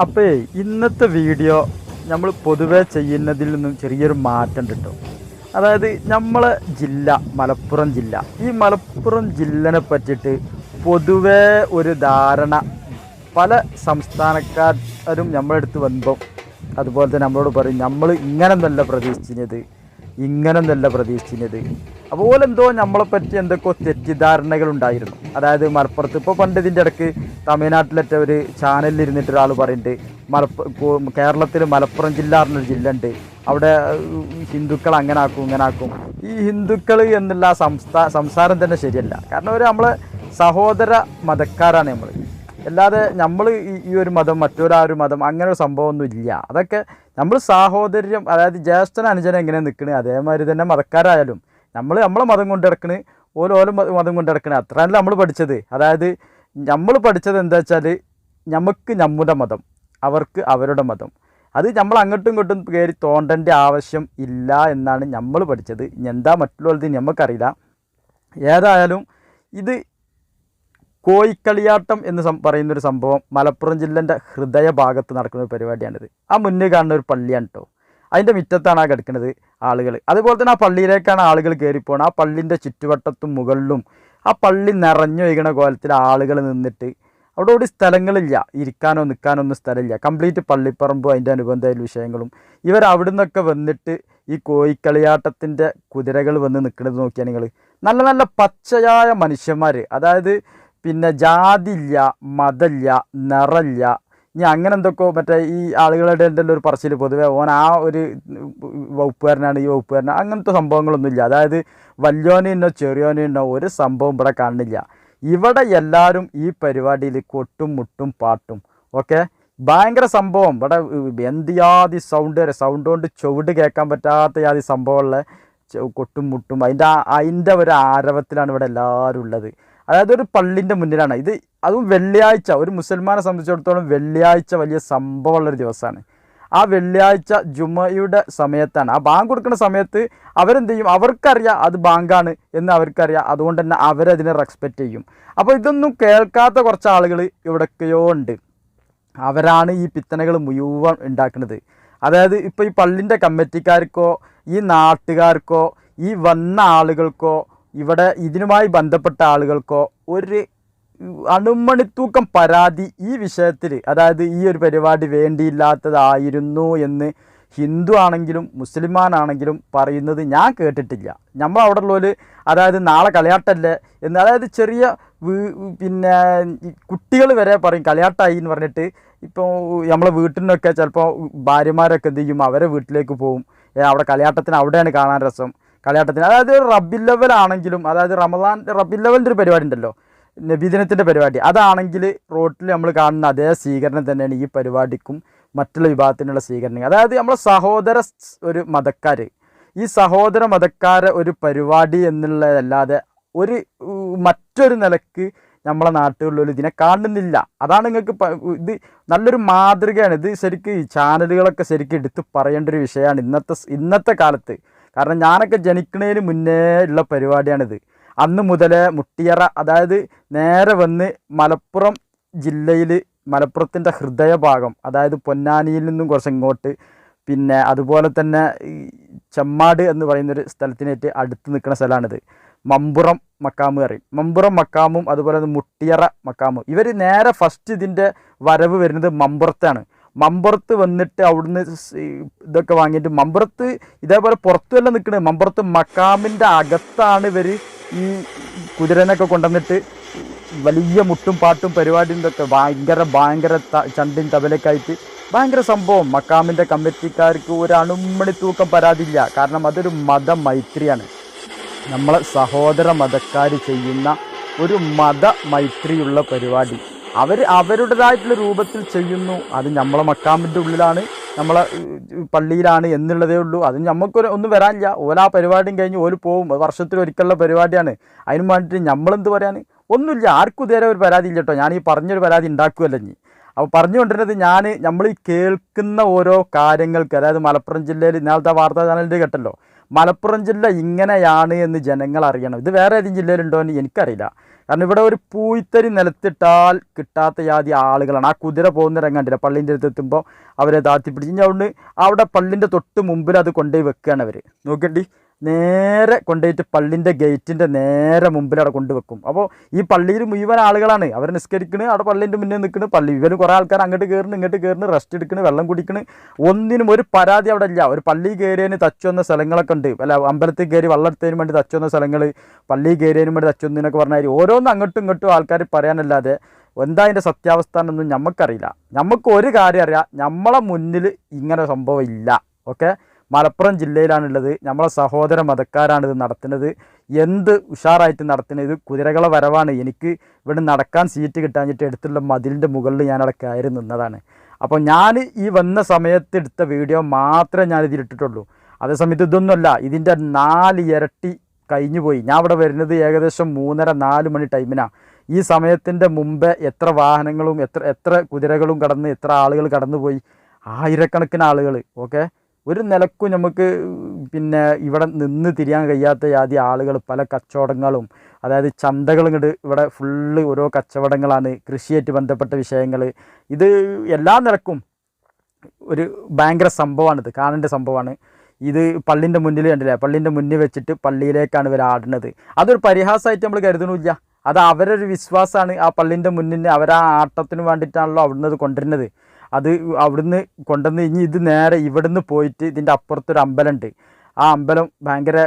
അപ്പേ ഇന്നത്തെ വീഡിയോ നമ്മൾ പൊതുവെ ചെയ്യുന്നതിൽ നിന്നും ചെറിയൊരു മാറ്റം കിട്ടും. അതായത് നമ്മളെ ജില്ല മലപ്പുറം ജില്ല. ഈ മലപ്പുറം ജില്ലനെ പറ്റിയിട്ട് പൊതുവേ ഒരു ധാരണ പല സംസ്ഥാനക്കാരും നമ്മളെടുത്ത് വന്നപ്പം അതുപോലെ തന്നെ നമ്മളോട് പറയും നമ്മൾ ഇങ്ങനെ നല്ല പ്രതീക്ഷിച്ചത്. ഇങ്ങനെ നല്ല പ്രതീക്ഷിച്ചത് എന്തോ നമ്മളെ പറ്റി എന്തൊക്കെയോ തെറ്റിദ്ധാരണകൾ ഉണ്ടായിരുന്നു അതായത് മലപ്പുറത്ത് ഇപ്പോൾ പണ്ട് ഇതിന്റെ ഇടയ്ക്ക് തമിഴ്നാട്ടിലൊറ്റ ഒരു ചാനലിൽ ഇരുന്നിട്ട് ഒരാൾ പറയുന്നുണ്ട് മലപ്പുറം കേരളത്തിൽ മലപ്പുറം ജില്ല എന്നൊരു ജില്ല ഉണ്ട് അവിടെ ഹിന്ദുക്കൾ അങ്ങനെ ആക്കും ഇങ്ങനെ ആക്കും ഈ ഹിന്ദുക്കൾ എന്നുള്ള സംസ്ഥാ സംസാരം തന്നെ ശരിയല്ല. കാരണം ഒരു നമ്മൾ സഹോദര മതക്കാരാണ് നമ്മൾ അല്ലാതെ നമ്മൾ ഈ ഒരു മതം മറ്റൊരാ മതം അങ്ങനെ ഒരു സംഭവമൊന്നും ഇല്ല. അതൊക്കെ നമ്മൾ സാഹോദര്യം അതായത് ജ്യേഷ്ഠൻ അനുജൻ എങ്ങനെ നിൽക്കണേ അതേമാതിരി തന്നെ മതക്കാരായാലും നമ്മൾ നമ്മളെ മതം കൊണ്ട് നടക്കണ് ഓരോ മതം കൊണ്ട് നടക്കണേ. അത്രയല്ല നമ്മൾ പഠിച്ചത്. അതായത് നമ്മൾ പഠിച്ചത് എന്താ വെച്ചാൽ നമുക്ക് നമ്മുടെ മതം അവർക്ക് അവരുടെ മതം. അത് നമ്മൾ അങ്ങോട്ടും ഇങ്ങോട്ടും കയറി തോണ്ടേണ്ട ആവശ്യം ഇല്ല എന്നാണ് നമ്മൾ പഠിച്ചത്. എന്താ മറ്റുള്ളവരുടെ നമുക്കറിയില്ല ഏതായാലും ഇത് കോയിക്കളിയാട്ടം എന്ന് പറയുന്ന ഒരു സംഭവം മലപ്പുറം ജില്ലന്റെ ഹൃദയഭാഗത്ത് നടക്കുന്ന ഒരു പരിപാടിയാണിത്. ആ മുന്നേ കാണുന്ന ഒരു പള്ളിയാണ് കേട്ടോ അതിന്റെ മുറ്റത്താണ് ആ കിടക്കുന്നത് ആളുകൾ അതുപോലെ തന്നെ ആ പള്ളിയിലേക്കാണ് ആളുകൾ കയറിപ്പോണത്. ആ പള്ളിന്റെ ചുറ്റുവട്ടത്തും മുകളിലും ആ പള്ളി നിറഞ്ഞു വയ്ക്കണ കോലത്തിൽ ആളുകൾ നിന്നിട്ട് അവിടെ ഒരു സ്ഥലങ്ങളില്ല. ഇരിക്കാനോ നിൽക്കാനോ ഒന്നും സ്ഥലമില്ല. കംപ്ലീറ്റ് പള്ളിപ്പറമ്പും അതിന്റെ അനുബന്ധ വിഷയങ്ങളും. ഇവർ അവിടെ നിന്നൊക്കെ വന്നിട്ട് ഈ കോയിക്കളിയാട്ടത്തിന്റെ കുതിരകൾ വന്ന് നിൽക്കുന്നത് നോക്കിയാൽ നിങ്ങൾ നല്ല നല്ല പച്ചയായ മനുഷ്യന്മാർ അതായത് പിന്നെ ജാതില്ല മതമില്ല നിറമില്ല ഇനി അങ്ങനെ എന്തൊക്കെയോ മറ്റേ ഈ ആളുകളുടെ ഉണ്ടല്ലോ ഒരു പറച്ചിൽ പൊതുവേ ഓൻ ആ ഒരു വകുപ്പുകാരനാണ് ഈ വകുപ്പുകാരനാണ്. അങ്ങനത്തെ സംഭവങ്ങളൊന്നുമില്ല. അതായത് വലിയോനുണ്ടോ ചെറിയോനുണ്ടോ ഒരു സംഭവം ഇവിടെ കാണുന്നില്ല. ഇവിടെ എല്ലാവരും ഈ പരിപാടിയിൽ കൊട്ടും മുട്ടും പാട്ടും. ഓക്കെ? ഭയങ്കര സംഭവം. ഇവിടെ എന്ത് യാതി സൗണ്ട് വരെ സൗണ്ട് കൊണ്ട് ചുവട് കേൾക്കാൻ പറ്റാത്ത യാതി സംഭവമുള്ള കൊട്ടും മുട്ടും. അതിന്റെ അതിന്റെ ഒരു ആരവത്തിലാണ് ഇവിടെ എല്ലാവരും ഉള്ളത്. അതായത് ഒരു പള്ളിന്റെ മുന്നിലാണ്. ഇത് അതും വെള്ളിയാഴ്ച ഒരു മുസൽമാനെ സംബന്ധിച്ചിടത്തോളം വെള്ളിയാഴ്ച വലിയ സംഭവമുള്ളൊരു ദിവസമാണ്. ആ വെള്ളിയാഴ്ച ജുമയുടെ സമയത്താണ്. ആ ബാങ്ക് കൊടുക്കുന്ന സമയത്ത് അവരെന്ത് ചെയ്യും അവർക്കറിയാം അത് ബാങ്കാണ് എന്ന് അവർക്കറിയാം. അതുകൊണ്ട് തന്നെ അവരതിനെ റെസ്പെക്റ്റ് ചെയ്യും. അപ്പോൾ ഇതൊന്നും കേൾക്കാത്ത കുറച്ച് ആളുകൾ ഇവിടെയൊക്കെയോ ഉണ്ട്. അവരാണ് ഈ പിത്തനകൾ മുഴുവൻ ഉണ്ടാക്കുന്നത്. അതായത് ഇപ്പോൾ ഈ പള്ളിന്റെ കമ്മിറ്റിക്കാർക്കോ ഈ നാട്ടുകാർക്കോ ഈ വന്ന ആളുകൾക്കോ ഇവിടെ ഇതിനുമായി ബന്ധപ്പെട്ട ആളുകൾക്കോ ഒരു അണുമണിത്തൂക്കം പരാതി ഈ വിഷയത്തിൽ അതായത് ഈ ഒരു പരിപാടി വേണ്ടിയില്ലാത്തതായിരുന്നു എന്ന് ഹിന്ദു ആണെങ്കിലും മുസ്ലിമാനാണെങ്കിലും പറയുന്നത് ഞാൻ കേട്ടിട്ടില്ല. നമ്മൾ അവിടെ ഉള്ളവർ അതായത് നാളെ കളിയാട്ടല്ലേ എന്ന് അതായത് ചെറിയ പിന്നെ കുട്ടികൾ വരെ പറയും കളിയാട്ടായി എന്ന് പറഞ്ഞിട്ട്. ഇപ്പോൾ നമ്മളെ വീട്ടിൽ നിന്നൊക്കെ ചിലപ്പോൾ ഭാര്യമാരൊക്കെ എന്ത് ചെയ്യും? അവരെ വീട്ടിലേക്ക് പോകും. അവിടെ കളിയാട്ടത്തിന് അവിടെയാണ് കാണാൻ രസം. കളിയാട്ടത്തിന് അതായത് റബ്ബിൽ ലെവലാണെങ്കിലും അതായത് റമദാൻ റബ്ബിൽ ലെവലിന്റെ ഒരു പരിപാടി ഉണ്ടല്ലോ. നബിദിനത്തിന്റെ പരിപാടി. അതാണെങ്കിൽ റോട്ടിൽ നമ്മൾ കാണുന്ന അതേ സ്വീകരണം തന്നെയാണ് ഈ പരിപാടിക്കും മറ്റുള്ള വിഭാഗത്തിനുള്ള സ്വീകരണം അതായത് നമ്മളെ സഹോദര ഒരു മതക്കാർ ഈ സഹോദര മതക്കാരെ ഒരു പരിപാടി എന്നുള്ളതല്ലാതെ ഒരു മറ്റൊരു നിലയ്ക്ക് നമ്മളെ നാട്ടിലുള്ള ഇതിനെ കാണുന്നില്ല. അതാണ് നിങ്ങൾക്ക് ഇത് നല്ലൊരു മാതൃകയാണ്. ഇത് ശരിക്കും ചാനലുകളൊക്കെ ശരിക്കും എടുത്ത് പറയേണ്ട ഒരു വിഷയമാണ് ഇന്നത്തെ ഇന്നത്തെ കാലത്ത്. കാരണം ഞാനൊക്കെ ജനിക്കുന്നതിന് മുന്നേ ഉള്ള പരിപാടിയാണിത്. അന്ന് മുതലേ മുട്ടിയറ അതായത് നേരെ വന്ന് മലപ്പുറം ജില്ലയിൽ മലപ്പുറത്തിന്റെ ഹൃദയഭാഗം അതായത് പൊന്നാനിയിൽ നിന്നും കുറച്ച് ഇങ്ങോട്ട് പിന്നെ അതുപോലെ തന്നെ ചെമ്മാട് എന്ന് പറയുന്നൊരു സ്ഥലത്തിനേറ്റ് അടുത്ത് നിൽക്കുന്ന സ്ഥലമാണിത്. മമ്പുറം മക്കാമ് പറയും. മമ്പുറം മക്കാമും അതുപോലെ തന്നെ മുട്ടിയറ മക്കാമും. ഇവർ നേരെ ഫസ്റ്റ് ഇതിന്റെ വരവ് വരുന്നത് മമ്പുറത്താണ്. മമ്പുറത്ത് വന്നിട്ട് അവിടുന്ന് ഇതൊക്കെ വാങ്ങിയിട്ട് മമ്പുറത്ത് ഇതേപോലെ പുറത്തുമല്ല നിൽക്കുന്നത് മമ്പുറത്ത് മക്കാമിന്റെ അകത്താണ് ഇവർ ഈ കുതിരനൊക്കെ കൊണ്ടുവന്നിട്ട് വലിയ മുട്ടും പാട്ടും പരിപാടിയും ഇതൊക്കെ ഭയങ്കര ഭയങ്കര ചണ്ടിൻ തബലൊക്കെ ആയിട്ട് ഭയങ്കര സംഭവം. മക്കാമിന്റെ കമ്മിറ്റിക്കാർക്ക് ഒരു അണുമണി തൂക്കം പരാതിയില്ല. കാരണം അതൊരു മത മൈത്രിയാണ് നമ്മളെ സഹോദര മതക്കാർ ചെയ്യുന്ന ഒരു മത മൈത്രിയുള്ള പരിപാടി. അവർ അവരുടേതായിട്ടുള്ള രൂപത്തിൽ ചെയ്യുന്നു. അത് നമ്മളെ മക്കാമിന്റെ ഉള്ളിലാണ് നമ്മളെ പള്ളിയിലാണ് എന്നുള്ളതേ ഉള്ളൂ. അത് നമുക്കൊരു ഒന്നും വരാനില്ല. ഓരോ ആ പരിപാടിയും കഴിഞ്ഞ് ഓൽ പോവും. വർഷത്തിൽ ഒരിക്കലുള്ള പരിപാടിയാണ്. അതിന് വേണ്ടിയിട്ട് നമ്മളെന്ത് പറയാൻ ഒന്നുമില്ല. ആർക്കും ഇതുവരെ ഒരു പരാതി ഇല്ല കേട്ടോ. ഞാൻ ഈ പറഞ്ഞൊരു പരാതി ഉണ്ടാക്കുമല്ലേ അപ്പോൾ പറഞ്ഞുകൊണ്ടിരുന്നത് ഞാൻ നമ്മൾ ഈ കേൾക്കുന്ന ഓരോ കാര്യങ്ങൾക്ക് അതായത് മലപ്പുറം ജില്ലയിൽ ഇന്നാളത്തെ വാർത്താ ചാനലിന്റെ കേട്ടല്ലോ. മലപ്പുറം ജില്ല ഇങ്ങനെയാണ് എന്ന് ജനങ്ങൾ അറിയണം. ഇത് വേറെ ഏതെങ്കിലും ജില്ലയിലുണ്ടോ എന്ന് എനിക്കറിയില്ല. കാരണം ഇവിടെ ഒരു പൂയിത്തരി നിലത്തിട്ടാൽ കിട്ടാത്ത ജാതി ആളുകളാണ്. ആ കുതിര പോകുന്ന രംഗണ്ടില്ല പള്ളീന്റെ അടുത്ത് എത്തുമ്പോൾ അവരെ താത്തിപ്പിടിച്ച് കഴിഞ്ഞാൽ അവിടെ പള്ളിന്റെ തൊട്ട് മുമ്പിൽ അത് കൊണ്ടുപോയി വെക്കുകയാണ് അവർ നോക്കണ്ടി നേരെ കൊണ്ടുപോയിട്ട് പള്ളിന്റെ ഗേറ്റിന്റെ നേരെ മുമ്പിൽ അവിടെ കൊണ്ടുവെക്കും അപ്പോൾ ഈ പള്ളിയിൽ മുഴുവൻ ആളുകളാണ്. അവർ നിസ്കരിക്കണ് അവിടെ പള്ളിന്റെ മുന്നേ നിൽക്കണ് പള്ളി ഇവരും കുറേ ആൾക്കാർ അങ്ങോട്ട് കയറുന്നു ഇങ്ങോട്ട് കയറുന്നു റെസ്റ്റ് എടുക്കണ് വെള്ളം കുടിക്കണ്. ഒന്നിനും ഒരു പരാതി അവിടെ ഇല്ല. ഒരു പള്ളി കയറിയതിന് തച്ചു വന്ന സ്ഥലങ്ങളൊക്കെ ഉണ്ട്. അല്ല അമ്പലത്തിൽ കയറി വെള്ളം എടുത്തതിന് വേണ്ടി തച്ചു വന്ന സ്ഥലങ്ങൾ പള്ളി കയറിയതിന് വേണ്ടി തച്ചു വന്നതിനൊക്കെ പറഞ്ഞാൽ ഓരോന്നും അങ്ങോട്ടും ഇങ്ങോട്ടും ആൾക്കാർ പറയാനല്ലാതെ എന്താ അതിന്റെ സത്യാവസ്ഥ എന്നൊന്നും നമുക്കറിയില്ല നമുക്ക് ഒരു കാര്യം അറിയാം. നമ്മളെ മുന്നിൽ ഇങ്ങനെ സംഭവം ഇല്ല. ഓക്കെ? മലപ്പുറം ജില്ലയിലാണുള്ളത്. നമ്മളെ സഹോദര മതക്കാരാണ് ഇത് നടത്തുന്നത്. എന്ത് ഉഷാറായിട്ട് നടത്തുന്നത്? കുതിരകളെ വരവാണ്. എനിക്ക് ഇവിടെ നടക്കാൻ സീറ്റ് കിട്ടാഞ്ഞിട്ട് എടുത്തുള്ള മതിലിന്റെ മുകളിൽ ഞാൻ അവിടെ കയറി നിന്നതാണ്. അപ്പോൾ ഞാൻ ഈ വന്ന സമയത്ത് എടുത്ത വീഡിയോ മാത്രമേ ഞാൻ ഇതിലിട്ടിട്ടുള്ളൂ അതേസമയത്ത് ഇതൊന്നുമല്ല ഇതിന്റെ നാല് ഇരട്ടി കഴിഞ്ഞു പോയി. ഞാൻ ഇവിടെ വരുന്നത് ഏകദേശം മൂന്നര നാല് മണി ടൈമിനാണ് ഈ സമയത്തിന്റെ മുമ്പേ എത്ര വാഹനങ്ങളും എത്ര എത്ര കുതിരകളും കടന്ന് എത്ര ആളുകൾ കടന്നുപോയി? ആയിരക്കണക്കിന് ആളുകൾ ഓക്കെ ഒരു നിലക്കും നമുക്ക് പിന്നെ ഇവിടെ നിന്ന് തിരിയാൻ കഴിയാത്ത ജാതി ആളുകൾ പല കച്ചവടങ്ങളും അതായത് ചന്തകളും ഇങ്ങോട്ട് ഇവിടെ ഫുള്ള് ഓരോ കച്ചവടങ്ങളാണ് കൃഷിയായിട്ട് ബന്ധപ്പെട്ട വിഷയങ്ങൾ ഇത് എല്ലാ നിലക്കും ഒരു ഭയങ്കര സംഭവമാണിത് കാണേണ്ട സംഭവമാണ്. ഇത് പള്ളിന്റെ മുന്നിൽ കണ്ടില്ലേ? പള്ളിന്റെ മുന്നിൽ വെച്ചിട്ട് പള്ളിയിലേക്കാണ് ഇവർ ആടുന്നത്. അതൊരു പരിഹാസമായിട്ട് നമ്മൾ കരുതണില്ല. അത് അവരൊരു വിശ്വാസമാണ് ആ പള്ളിന്റെ മുന്നിൽ അവരാ ആട്ടത്തിന് വേണ്ടിയിട്ടാണല്ലോ അവിടുന്ന് കൊണ്ടുവരുന്നത്. അത് അവിടുന്ന് കൊണ്ടുവന്ന് ഇനി ഇത് നേരെ ഇവിടുന്ന് പോയിട്ട് ഇതിന്റെ അപ്പുറത്തൊരു അമ്പലമുണ്ട്. ആ അമ്പലം ഭയങ്കര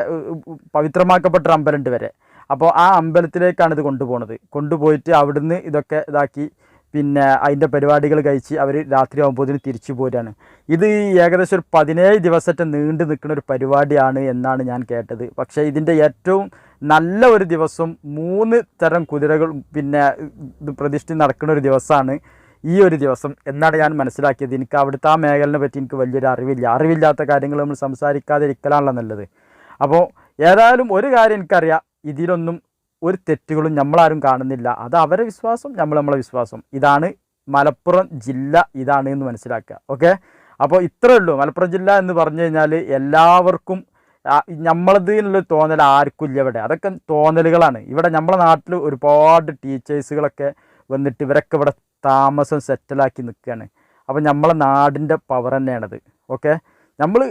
പവിത്രമാക്കപ്പെട്ട അമ്പലമുണ്ട് വരെ. അപ്പോൾ ആ അമ്പലത്തിലേക്കാണ് ഇത് കൊണ്ടുപോകുന്നത് കൊണ്ടുപോയിട്ട് അവിടുന്ന് ഇതൊക്കെ ഇതാക്കി പിന്നെ അതിന്റെ പരിപാടികൾ കഴിച്ച് അവർ രാത്രി ആകുമ്പോഴത്തേന് തിരിച്ചു പോരാണ്. ഇത് ഏകദേശം ഒരു പതിനേഴ് ദിവസത്തെ നീണ്ടു നിൽക്കുന്ന ഒരു പരിപാടിയാണ് എന്നാണ് ഞാൻ കേട്ടത്. പക്ഷേ ഇതിന്റെ ഏറ്റവും നല്ല ഒരു ദിവസം മൂന്ന് തരം കുതിരകൾ പിന്നെ ഇത് പ്രതിഷ്ഠ നടക്കുന്ന ഒരു ദിവസമാണ് ഈ ഒരു ദിവസം എന്നാണ് ഞാൻ മനസ്സിലാക്കിയത്. എനിക്ക് അവിടുത്തെ ആ മേഖലനെ പറ്റി എനിക്ക് വലിയൊരു അറിവില്ല. അറിവില്ലാത്ത കാര്യങ്ങൾ നമ്മൾ സംസാരിക്കാതിരിക്കലാണല്ലോ നല്ലത്. അപ്പോൾ ഏതായാലും ഒരു കാര്യം എനിക്കറിയാം. ഇതിലൊന്നും ഒരു തെറ്റുകളും നമ്മളാരും കാണുന്നില്ല. അത് അവരെ വിശ്വാസം നമ്മൾ നമ്മളെ വിശ്വാസം. ഇതാണ് മലപ്പുറം ജില്ല ഇതാണ് എന്ന് മനസ്സിലാക്കുക. ഓക്കെ? അപ്പോൾ ഇത്രയേ ഉള്ളൂ. മലപ്പുറം ജില്ല എന്ന് പറഞ്ഞു കഴിഞ്ഞാൽ എല്ലാവർക്കും നമ്മളത് എന്നുള്ള തോന്നൽ ആർക്കും ഇല്ല ഇവിടെ. അതൊക്കെ തോന്നലുകളാണ്. ഇവിടെ നമ്മളെ നാട്ടിൽ ഒരുപാട് ടീച്ചേഴ്സുകളൊക്കെ വന്നിട്ട് ഇവരൊക്കെ ഇവിടെ താമസം സെറ്റിലാക്കി നിൽക്കുകയാണ്. അപ്പോൾ നമ്മളെ നാടിന്റെ പവർ തന്നെയാണത്. ഓക്കെ നമ്മൾ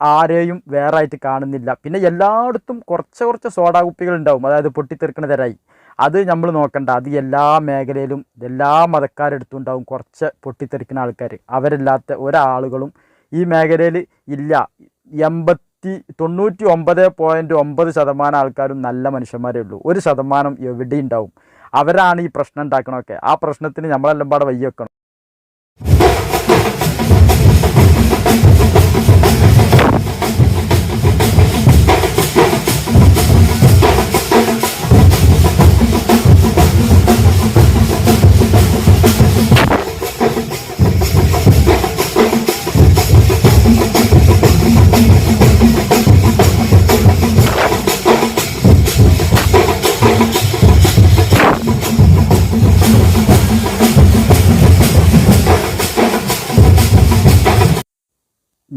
ആരെയും വേറെ ആയിട്ട് കാണുന്നില്ല. പിന്നെ എല്ലായിടത്തും കുറച്ച് കുറച്ച് സോഡാ കുപ്പികൾ ഉണ്ടാവും. അതായത് പൊട്ടിത്തെറിക്കണ തരായി. അത് നമ്മൾ നോക്കണ്ട. അത് എല്ലാ മേഖലയിലും എല്ലാ മതക്കാരെടുത്തും ഉണ്ടാവും കുറച്ച് പൊട്ടിത്തെറിക്കുന്ന ആൾക്കാർ. അവരില്ലാത്ത ഒരാളുകളും ഈ മേഖലയിൽ ഇല്ല. എൺപത്തി തൊണ്ണൂറ്റി ഒമ്പത് പോയിന്റ് ഒമ്പത് ശതമാനം ആൾക്കാരും നല്ല മനുഷ്യന്മാരേ ഉള്ളൂ. ഒരു ശതമാനം എവിടെ ഉണ്ടാവും. അവരാണ് ഈ പ്രശ്നം ഉണ്ടാക്കണമൊക്കെ ആ പ്രശ്നത്തിന് നമ്മളെല്ലാം പാടെ വയ്യ വെക്കണം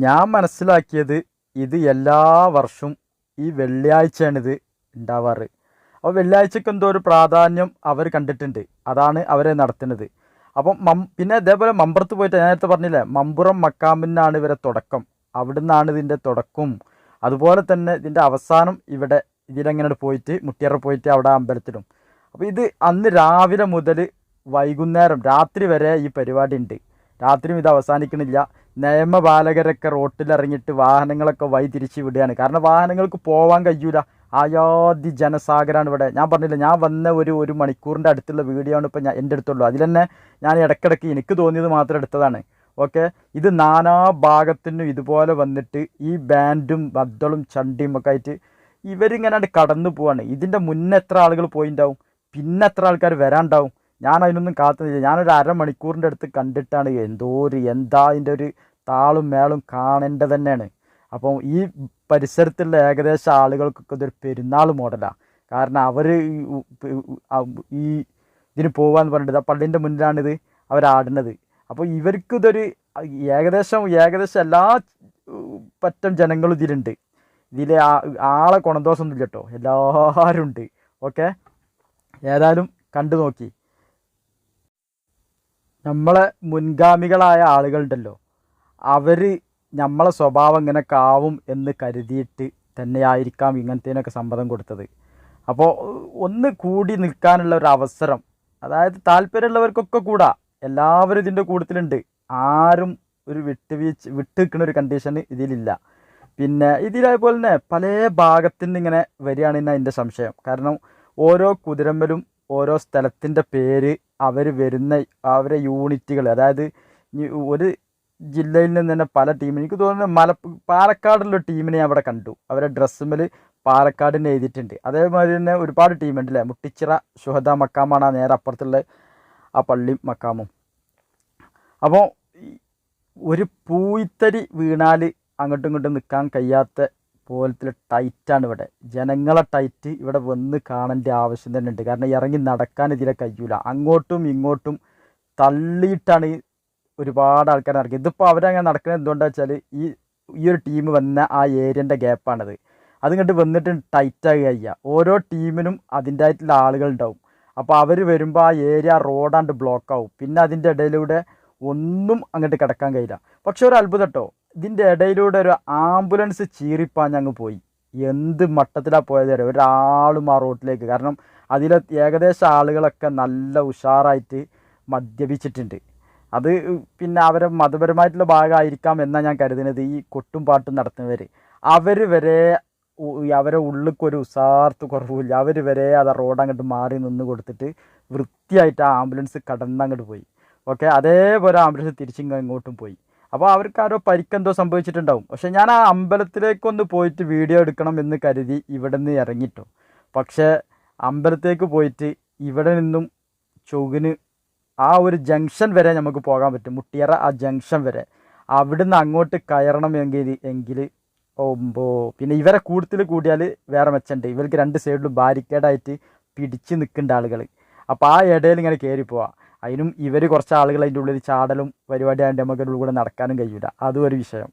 ഞാൻ മനസ്സിലാക്കിയത് ഇത് എല്ലാ വർഷവും ഈ വെള്ളിയാഴ്ചയാണിത് ഉണ്ടാവാറ്. അപ്പോൾ വെള്ളിയാഴ്ചക്ക് എന്തോ ഒരു പ്രാധാന്യം അവർ കണ്ടിട്ടുണ്ട്. അതാണ് അവരെ നടത്തുന്നത്. അപ്പം മം പിന്നെ ഇതേപോലെ മമ്പുറത്ത് പോയിട്ട് ഞാൻ നേരത്തെ പറഞ്ഞില്ലേ മമ്പുറം മക്കാമിനാണ് ഇവരെ തുടക്കം. അവിടുന്നാണ് ഇതിന്റെ തുടക്കം. അതുപോലെ തന്നെ ഇതിന്റെ അവസാനം ഇവിടെ ഇതിലെങ്ങനെ പോയിട്ട് മുട്ടിയറ പോയിട്ട് അവിടെ അമ്പലത്തിലും. അപ്പോൾ ഇത് അന്ന് രാവിലെ മുതൽ വൈകുന്നേരം രാത്രി വരെ ഈ പരിപാടി ഉണ്ട്. രാത്രിയും ഇത് അവസാനിക്കണില്ല. നിയമപാലകരൊക്കെ റോട്ടിലിറങ്ങിയിട്ട് വാഹനങ്ങളൊക്കെ വഴി തിരിച്ച് വിടുകയാണ്. കാരണം വാഹനങ്ങൾക്ക് പോകാൻ കഴിയൂല. ആയാതി ജനസാഗരമാണ് ഇവിടെ. ഞാൻ പറഞ്ഞില്ല ഞാൻ വന്ന ഒരു ഒരു മണിക്കൂറിന്റെ അടുത്തുള്ള വീഡിയോ ആണ് ഇപ്പോൾ ഞാൻ എന്റെ അടുത്തുള്ളൂ. അതിൽ തന്നെ ഞാൻ ഇടയ്ക്കിടയ്ക്ക് എനിക്ക് തോന്നിയത് മാത്രം എടുത്തതാണ്. ഓക്കെ? ഇത് നാനാ ഭാഗത്തിനും ഇതുപോലെ വന്നിട്ട് ഈ ബാൻഡും ബദ്ദളും ചണ്ടിയും ഒക്കെ ആയിട്ട് ഇവരിങ്ങനെ കടന്നു പോവാണ്. ഇതിന്റെ മുന്നേ എത്ര ആളുകൾ പോയിണ്ടാവും? പിന്നെ എത്ര ആൾക്കാർ വരാണ്ടാവും? ഞാൻ അതിനൊന്നും കാത്തുന്നില്ല ഞാനൊരു അരമണിക്കൂറിന്റെ അടുത്ത് കണ്ടിട്ടാണ് എന്തോ ഒരു എന്താ അതിന്റെ ഒരു താളും മേളും കാണേണ്ടത് തന്നെയാണ്. അപ്പം ഈ പരിസരത്തുള്ള ഏകദേശം ആളുകൾക്കൊക്കെ ഇതൊരു പെരുന്നാൾ മോഡലാണ് കാരണം അവർ ഈ ഇതിന് പോകാന്ന് പറഞ്ഞിട്ട് ആ പള്ളിന്റെ മുന്നിലാണിത് അവരാടുന്നത്. അപ്പോൾ ഇവർക്ക് ഇതൊരു ഏകദേശം ഏകദേശം എല്ലാ പറ്റം ജനങ്ങളും ഇതിലുണ്ട്. ഇതിൽ ആളെ ഗുണദോഷമൊന്നുമില്ല കേട്ടോ. എല്ലാവരും ഉണ്ട്. ഓക്കെ? ഏതായാലും കണ്ടു നോക്കി. നമ്മളെ മുൻഗാമികളായ ആളുകളുണ്ടല്ലോ. അവർ നമ്മളെ സ്വഭാവം ഇങ്ങനെ കാവും എന്ന് കരുതിയിട്ട് തന്നെയായിരിക്കാം ഇങ്ങനത്തേനൊക്കെ സമ്മതം കൊടുത്തത്. അപ്പോൾ ഒന്ന് കൂടി നിൽക്കാനുള്ള ഒരു അവസരം അതായത് താല്പര്യമുള്ളവർക്കൊക്കെ കൂടാ. എല്ലാവരും ഇതിന്റെ കൂട്ടത്തിലുണ്ട്. ആരും ഒരു വിട്ടുവീഴ്ച വിട്ട് നിൽക്കുന്ന ഒരു കണ്ടീഷൻ ഇതിലില്ല. പിന്നെ ഇതിലേപോലെ തന്നെ പല ഭാഗത്തു നിന്ന് ഇങ്ങനെ വരികയാണ് എന്റെ സംശയം. കാരണം ഓരോ കുതിരമ്പലും ഓരോ സ്ഥലത്തിന്റെ പേര് അവർ വരുന്ന അവരെ യൂണിറ്റുകൾ. അതായത് ഒരു ജില്ലയിൽ നിന്ന് തന്നെ പല ടീമിന് എനിക്ക് തോന്നുന്നു മല പാലക്കാടുള്ള ടീമിനെ ഞാൻ അവിടെ കണ്ടു. അവരെ ഡ്രസ്സുമ്മൽ പാലക്കാടിനെ എഴുതിയിട്ടുണ്ട്. അതേമാതിരി തന്നെ ഒരുപാട് ടീമുണ്ട് അല്ലേ മുട്ടിച്ചിറ ശുഹദ മക്കാമാണ് ആ നേരെ അപ്പുറത്തുള്ള ആ പള്ളി മക്കാമും. അപ്പോൾ ഒരു പൂയിത്തരി വീണാൽ അങ്ങോട്ടും ഇങ്ങോട്ടും നിൽക്കാൻ കഴിയാത്ത പോലത്തെ ടൈറ്റാണ് ഇവിടെ. ജനങ്ങളെ ടൈറ്റ് ഇവിടെ വന്ന് കാണേണ്ട ആവശ്യം തന്നെ ഉണ്ട്. കാരണം ഇറങ്ങി നടക്കാൻ ഇതിലെ കഴിയൂല. അങ്ങോട്ടും ഇങ്ങോട്ടും തള്ളിയിട്ടാണ് ഒരുപാട് ആൾക്കാർ നടക്കുന്നത്. ഇതിപ്പോൾ അവരങ്ങനെ നടക്കുന്നത് എന്തുകൊണ്ടാണ് വെച്ചാൽ ഈ ഈ ഒരു ടീം വന്ന ആ ഏരിയന്റെ ഗ്യാപ്പാണത് അതിങ്ങോട്ട് വന്നിട്ട് ടൈറ്റായി കഴിയുക ഓരോ ടീമിനും അതിന്റെതായിട്ടുള്ള ആളുകളുണ്ടാവും അപ്പോൾ അവർ വരുമ്പോൾ ആ ഏരിയ റോഡാണ്ട് ബ്ലോക്കാവും പിന്നെ അതിന്റെ ഇടയിലൂടെ ഒന്നും അങ്ങോട്ട് കിടക്കാൻ കഴിയില്ല. പക്ഷെ ഒരു അത്ഭുതം കേട്ടോ ഇതിന്റെ ഇടയിലൂടെ ഒരു ആംബുലൻസ് ചീറിപ്പാൻ ഞങ്ങൾ പോയി. എന്ത് മട്ടത്തിലാണ് പോയത് ഒരാളും ആ റോട്ടിലേക്ക്. കാരണം അതിലെ ഏകദേശം ആളുകളൊക്കെ നല്ല ഉഷാറായിട്ട് മദ്യപിച്ചിട്ടുണ്ട്. അത് പിന്നെ അവരെ മതപരമായിട്ടുള്ള ഭാഗമായിരിക്കാം എന്നാണ് ഞാൻ കരുതുന്നത് ഈ കൊട്ടും പാട്ടും നടത്തുന്നവർ അവർ വരെ അവരെ ഉള്ളിക്കൊരു ഉസാർത്ത് കുറവില്ല അവർ വരെ അത് റോഡ് അങ്ങോട്ട് മാറി നിന്ന് കൊടുത്തിട്ട് വൃത്തിയായിട്ട് ആ ആംബുലൻസ് കടന്നങ്ങോട്ട് പോയി. ഓക്കെ? അതേപോലെ ആംബുലൻസ് തിരിച്ചിങ്ങോട്ടും പോയി. അപ്പോൾ അവർക്ക് ആരോ പരിക്കെന്തോ സംഭവിച്ചിട്ടുണ്ടാവും. പക്ഷെ ഞാൻ ആ അമ്പലത്തിലേക്കൊന്ന് പോയിട്ട് വീഡിയോ എടുക്കണം എന്ന് കരുതി ഇവിടെ നിന്ന് ഇറങ്ങിട്ടോ. പക്ഷേ അമ്പലത്തേക്ക് പോയിട്ട് ഇവിടെ നിന്നും ചൊവ്വിന് ആ ഒരു ജംഗ്ഷൻ വരെ നമുക്ക് പോകാൻ പറ്റും. മുട്ടിയറ ആ ജംഗ്ഷൻ വരെ. അവിടുന്ന് അങ്ങോട്ട് കയറണം എങ്കിൽ എങ്കിൽ ഓമ്പോ. പിന്നെ ഇവരെ കൂടുതൽ കൂടിയാൽ വേറെ മെച്ചമുണ്ട്. ഇവർക്ക് രണ്ട് സൈഡിലും ബാരിക്കേഡായിട്ട് പിടിച്ച് നിൽക്കേണ്ട ആളുകൾ. അപ്പോൾ ആ ഇടയിൽ ഇങ്ങനെ കയറി പോവാം. അതിനും ഇവർ കുറച്ച് ആളുകൾ അതിന്റെ ഉള്ളിൽ ചാടലും പരിപാടി നമുക്ക് അതിന്റെ കൂടെ നടക്കാനും കഴിയില്ല അതും ഒരു വിഷയം.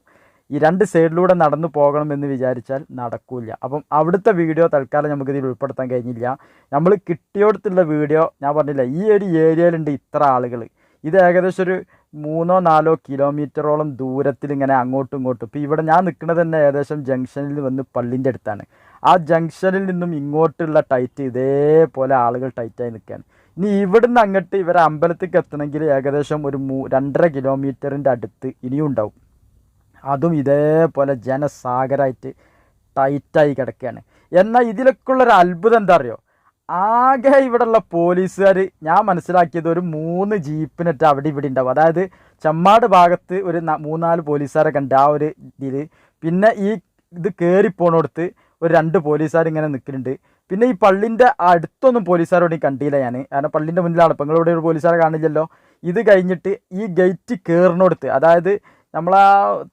ഈ രണ്ട് സൈഡിലൂടെ നടന്നു പോകണം എന്ന് വിചാരിച്ചാൽ നടക്കൂല്ല. അപ്പം അവിടുത്തെ വീഡിയോ തൽക്കാലം നമുക്ക് ഇതിൽ ഉൾപ്പെടുത്താൻ കഴിഞ്ഞില്ല. നമ്മൾ കിട്ടിയോടത്തുള്ള വീഡിയോ ഞാൻ പറഞ്ഞില്ല ഈ ഒരു ഏരിയയിലുണ്ട് ഇത്ര ആളുകൾ ഇത് ഏകദേശം ഒരു മൂന്നോ നാലോ കിലോമീറ്ററോളം ദൂരത്തിൽ ഇങ്ങനെ അങ്ങോട്ടും ഇങ്ങോട്ടും. ഇപ്പോൾ ഇവിടെ ഞാൻ നിൽക്കുന്നത് തന്നെ ഏകദേശം ജംഗ്ഷനിൽ വന്ന് പള്ളിന്റെ അടുത്താണ്. ആ ജംഗ്ഷനിൽ നിന്നും ഇങ്ങോട്ടുള്ള ടൈറ്റ് ഇതേപോലെ ആളുകൾ ടൈറ്റായി നിൽക്കുകയാണ്. ഇനി ഇവിടുന്ന് അങ്ങോട്ട് ഇവരെ അമ്പലത്തേക്ക് എത്തണമെങ്കിൽ ഏകദേശം ഒരു മൂ രണ്ടര കിലോമീറ്ററിന്റെ അടുത്ത് ഇനിയും ഉണ്ടാവും. അതും ഇതേപോലെ ജനസാഗരമായിട്ട് ടൈറ്റായി കിടക്കുകയാണ് എന്നാൽ ഇതിലൊക്കെ ഉള്ളൊരു അത്ഭുതം എന്താ അറിയോ? ആകെ ഇവിടെയുള്ള പോലീസുകാർ ഞാൻ മനസ്സിലാക്കിയത് ഒരു മൂന്ന് ജീപ്പിനിട്ട് അവിടെ ഇവിടെ ഉണ്ടാവും. അതായത് ചമ്മാട് ഭാഗത്ത് ഒരു മൂന്നാൽ പോലീസുകാരെ കണ്ട് ആ ഒരു ഇതിൽ പിന്നെ ഈ ഇത് കയറിപ്പോണോടത്ത് ഒരു രണ്ട് പോലീസുകാർ ഇങ്ങനെ നിൽക്കുന്നുണ്ട്. പിന്നെ ഈ പള്ളിന്റെ അടുത്തൊന്നും പോലീസുകാരോട് കണ്ടില്ല ഞാൻ കാരണം പള്ളിന്റെ മുന്നിലാണ്. ഇപ്പം നിങ്ങളിവിടെ ഒരു പോലീസുകാരെ കാണില്ലല്ലോ. ഇത് കഴിഞ്ഞിട്ട് ഈ ഗേറ്റ് കയറിനോടുത്ത് അതായത് നമ്മളാ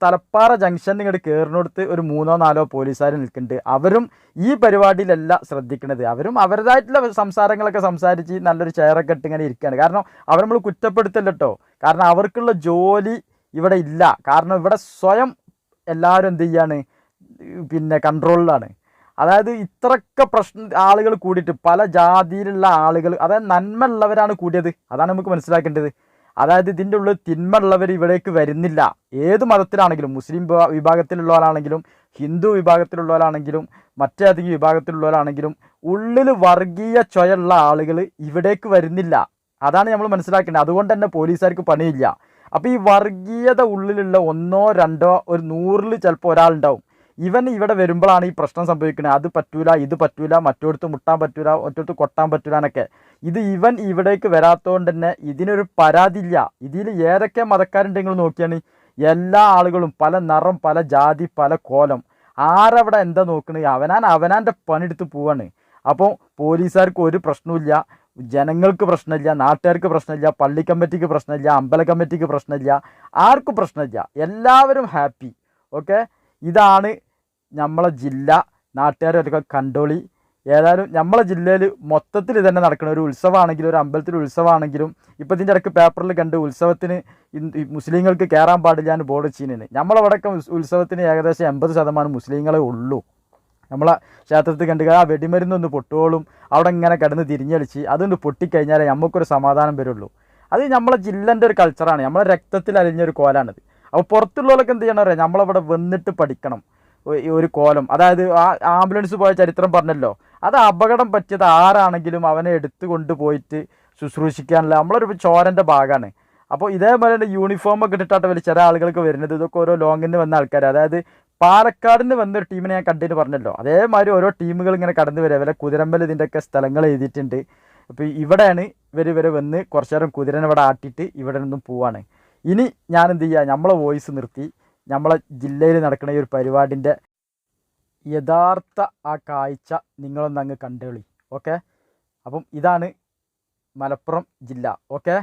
തലപ്പാറ ജംഗ്ഷൻ ഇങ്ങോട്ട് കയറിനോടുത്ത് ഒരു മൂന്നോ നാലോ പോലീസുകാർ നിൽക്കുന്നുണ്ട്. അവരും ഈ പരിപാടിയിലല്ല ശ്രദ്ധിക്കുന്നത് അവരും അവരുടേതായിട്ടുള്ള സംസാരങ്ങളൊക്കെ സംസാരിച്ച് നല്ലൊരു ചെയറൊക്കെ ഇട്ട് ഇങ്ങനെ ഇരിക്കുകയാണ്. കാരണം അവർ നമ്മൾ കുറ്റപ്പെടുത്തല്ലോ കാരണം അവർക്കുള്ള ജോലി ഇവിടെ ഇല്ല. കാരണം ഇവിടെ സ്വയം എല്ലാവരും എന്ത് ചെയ്യാണ്? പിന്നെ കൺട്രോളിലാണ് അതായത് ഇത്രയൊക്കെ പ്രശ്ന ആളുകൾ കൂടിയിട്ട് പല ജാതിയിലുള്ള ആളുകൾ അതായത് നന്മ ഉള്ളവരാണ് കൂടിയത്. അതാണ് നമുക്ക് മനസ്സിലാക്കേണ്ടത്. അതായത് ഇതിന്റെ ഉള്ളിൽ തിന്മ ഉള്ളവർ ഇവിടേക്ക് വരുന്നില്ല. ഏത് മതത്തിലാണെങ്കിലും മുസ്ലിം വിഭാഗത്തിലുള്ളവരാണെങ്കിലും ഹിന്ദു വിഭാഗത്തിലുള്ളവരാണെങ്കിലും മറ്റേതെങ്കിലും വിഭാഗത്തിലുള്ളവരാണെങ്കിലും ഉള്ളിൽ വർഗീയ ചൊയുള്ള ആളുകൾ ഇവിടേക്ക് വരുന്നില്ല. അതാണ് നമ്മൾ മനസ്സിലാക്കേണ്ടത്. അതുകൊണ്ട് തന്നെ പോലീസുകാർക്ക് പണിയില്ല. അപ്പോൾ ഈ വർഗീയത ഉള്ളിലുള്ള ഒന്നോ രണ്ടോ ഒരു നൂറിൽ ചിലപ്പോൾ ഒരാളുണ്ടാവും. ഇവൻ ഇവിടെ വരുമ്പോഴാണ് ഈ പ്രശ്നം സംഭവിക്കുന്നത് അത് പറ്റൂല ഇത് പറ്റൂല മറ്റോടത്ത് മുട്ടാൻ പറ്റൂല മറ്റോടത്ത് കൊട്ടാൻ പറ്റൂല എന്നൊക്കെ. ഇത് ഇവൻ ഇവിടേക്ക് വരാത്തതുകൊണ്ട് തന്നെ ഇതിനൊരു പരാതിയില്ല. ഇതിൽ ഏതൊക്കെ മതക്കാരുണ്ടെങ്കിൽ നോക്കിയാണ്? എല്ലാ ആളുകളും പല നിറം പല ജാതി പല കോലം. ആരവിടെ എന്താ നോക്കുന്നത് അവനാൻ അവനാന്റെ പണിയെടുത്ത് പോവാണ്. അപ്പോൾ പോലീസുകാർക്ക് ഒരു പ്രശ്നമില്ല ജനങ്ങൾക്ക് പ്രശ്നമില്ല നാട്ടുകാർക്ക് പ്രശ്നമില്ല പള്ളി കമ്മിറ്റിക്ക് പ്രശ്നമില്ല അമ്പല കമ്മിറ്റിക്ക് പ്രശ്നമില്ല ആർക്കും പ്രശ്നമില്ല. എല്ലാവരും ഹാപ്പി. ഓക്കെ? ഇതാണ് നമ്മളെ ജില്ല നാട്ടുകാരൊക്കെ കണ്ടോളി. ഏതായാലും നമ്മളെ ജില്ലയിൽ മൊത്തത്തിൽ തന്നെ നടക്കുന്ന ഒരു ഉത്സവമാണെങ്കിലും ഒരു അമ്പലത്തിൽ ഉത്സവമാണെങ്കിലും ഇപ്പം ഇതിന്റെ ഇടയ്ക്ക് പേപ്പറിൽ കണ്ട് ഉത്സവത്തിന് മുസ്ലിങ്ങൾക്ക് കയറാൻ പാടില്ല എന്ന് ബോർഡ് ചെയ്യുന്നത് നമ്മളവിടെയൊക്കെ ഉത്സവത്തിന് ഏകദേശം എൺപത് ശതമാനം മുസ്ലിങ്ങളെ ഉള്ളൂ. നമ്മളെ ക്ഷേത്രത്തിൽ കണ്ട് ആ വെടിമരുന്നൊന്ന് പൊട്ടുകളും അവിടെ ഇങ്ങനെ കിടന്ന് തിരിഞ്ഞടിച്ച് അതൊന്ന് പൊട്ടിക്കഴിഞ്ഞാലേ നമുക്കൊരു സമാധാനം വരുള്ളൂ. അത് നമ്മളെ ജില്ലന്റെ ഒരു കൾച്ചറാണ് നമ്മളെ രക്തത്തിൽ അലിഞ്ഞൊരു കോലാണിത്. അപ്പോൾ പുറത്തുള്ളവരൊക്കെ എന്ത് ചെയ്യണം അറിയാം? നമ്മളവിടെ വന്നിട്ട് പഠിക്കണം. ഒരു കോലം. അതായത് ആ ആംബുലൻസ് പോയ ചരിത്രം പറഞ്ഞല്ലോ. അത് അപകടം പറ്റിയത് ആരാണെങ്കിലും അവനെ എടുത്തു കൊണ്ടുപോയിട്ട് ശുശ്രൂഷിക്കാനുള്ള നമ്മളൊരു ചോരന്റെ ഭാഗമാണ് അപ്പോൾ ഇതേപോലെ തന്നെ യൂണിഫോം ഒക്കെ വലിയ ചില ആളുകൾക്ക് വരുന്നത്. ഇതൊക്കെ ഓരോ ലോങ്ങിന് വന്ന ആൾക്കാർ അതായത് പാലക്കാടിന് വന്നൊരു ടീമിനെ ഞാൻ കണ്ടിട്ട് പറഞ്ഞല്ലോ. അതേമാതിരി ഓരോ ടീമുകൾ ഇങ്ങനെ കടന്നു വരിക വല്ല കുതിരമ്പൽ ഇതിന്റെയൊക്കെ സ്ഥലങ്ങൾ എഴുതിയിട്ടുണ്ട്. അപ്പോൾ ഇവിടെയാണ് ഇവർ ഇവരെ വന്ന് കുറച്ച് നേരം കുതിരനെ ഇവിടെ ആട്ടിയിട്ട് ഇവിടെ നിന്നും പോവാണ്. ഇനി ഞാൻ എന്ത് ചെയ്യുക നമ്മളെ വോയിസ് നിർത്തി. നമ്മളെ ജില്ലയിൽ നടക്കുന്ന ഈ ഒരു പരിപാടിന്റെ യഥാർത്ഥ ആ കാഴ്ച നിങ്ങളൊന്ന് അങ്ങ് കണ്ടോളി ഓക്കെ അപ്പം ഇതാണ് മലപ്പുറം ജില്ല ഓക്കെ